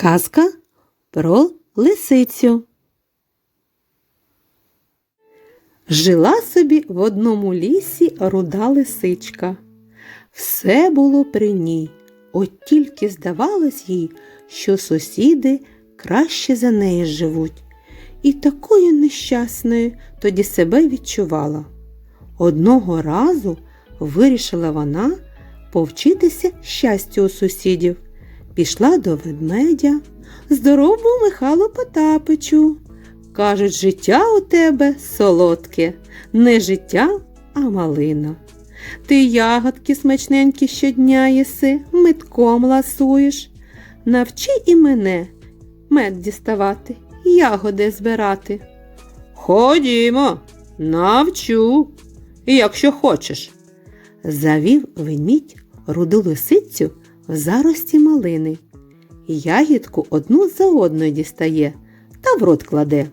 Казка про лисицю. Жила собі в одному лісі руда лисичка. Все було при ній, от тільки здавалось їй, що сусіди краще за неї живуть. І такою нещасною тоді себе відчувала. Одного разу вирішила вона повчитися щастю у сусідів. Пішла до ведмедя. Здорово, Михайло Потапичу. Кажуть, життя у тебе солодке, не життя, а малина. Ти ягодки смачненькі щодня їси, метком ласуєш. Навчи і мене мед діставати, ягоди збирати. Ходімо, навчу, якщо хочеш. Завів ведмідь руду лисицю в зарості малини. Ягідку одну за одною дістає та в рот кладе.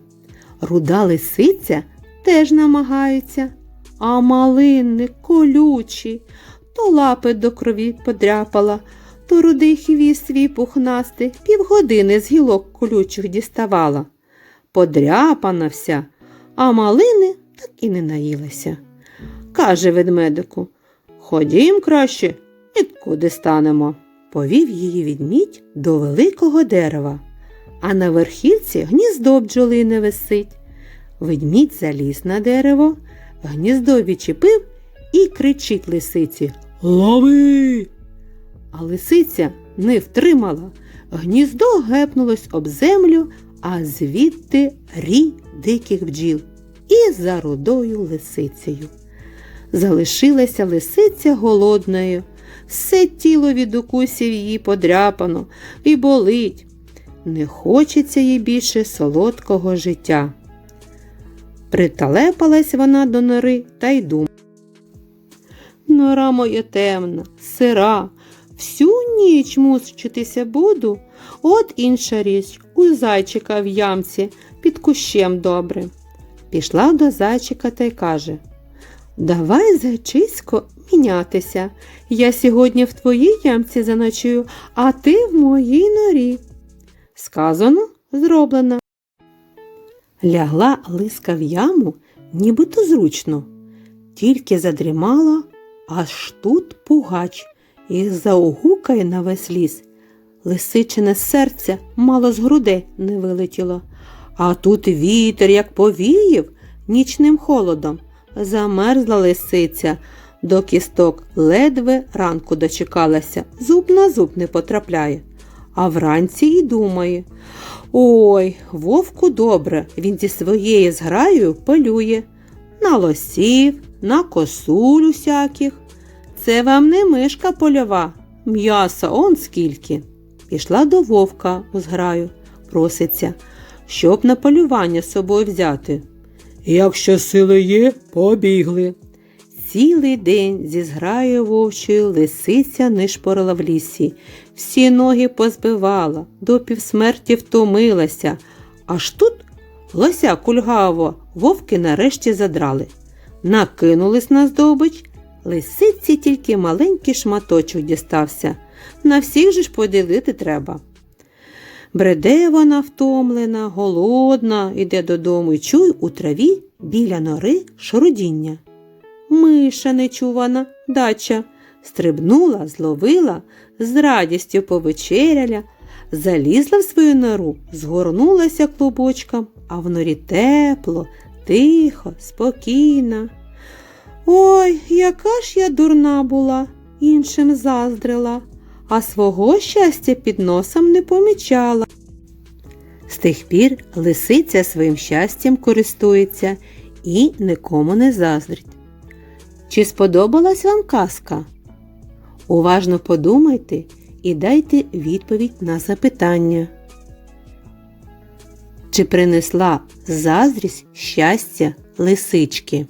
Руда лисиця теж намагається, а малини колючі, то лапи до крові подряпала, то рудий хвіст свій пухнастий півгодини з гілок колючих діставала. Подряпана вся, а малини так і не наїлася. Каже ведмедику, ходім краще, відкуди станемо. Повів її відмідь до великого дерева, а на верхівці гніздо бджолине висить. Ведмідь заліз на дерево, гніздо відчепив і кричить лисиці Лови! А лисиця не втримала. Гніздо гепнулось об землю, а звідти рій диких бджіл і за рудою лисицею. Залишилася лисиця голодною. Все тіло від укусів її подряпано і болить. Не хочеться їй більше солодкого життя. Приталепалась вона до нори та й думає. Нора моя темна, сира, всю ніч мучитися буду. От інша річ у зайчика в ямці під кущем добре. Пішла до зайчика та й каже Давай, зайчисько, мінятися. Я сьогодні в твоїй ямці заночую, а ти в моїй норі. Сказано, зроблено. Лягла лиска в яму, нібито зручно, тільки задрімала, аж тут пугач і заугукає на весь ліс. Лисичине серце мало з грудей не вилетіло, а тут вітер, як повіяв, нічним холодом. Замерзла лисиця до кісток, ледве ранку дочекалася, зуб на зуб не потрапляє. А вранці й думає Ой, вовку добре, він зі своєю зграєю полює. На лосів, на косуль усяких. Це вам не мишка польова, м'яса он скільки. Пішла до вовка у зграю, проситься, щоб на полювання з собою взяти. Якщо сили є, побігли. Цілий день зі зграєю вовчою лисиця нишпорила в лісі, всі ноги позбивала, до півсмерті втомилася. Аж тут лося кульгаво вовки нарешті задрали. Накинулись на здобич, лисиці тільки маленький шматочок дістався. На всіх же ж поділити треба. Бреде вона втомлена, голодна, іде додому і чує у траві біля нори шарудіння. Миша нечувана, дача, стрибнула, зловила, з радістю повечеряля, залізла в свою нору, згорнулася клубочком, а в норі тепло, тихо, спокійно. Ой, яка ж я дурна була, іншим заздрила, а свого щастя під носом не помічала. З тих пір лисиця своїм щастям користується і нікому не заздрить. Чи сподобалась вам казка? Уважно подумайте і дайте відповідь на запитання. Чи принесла заздрість щастя лисички?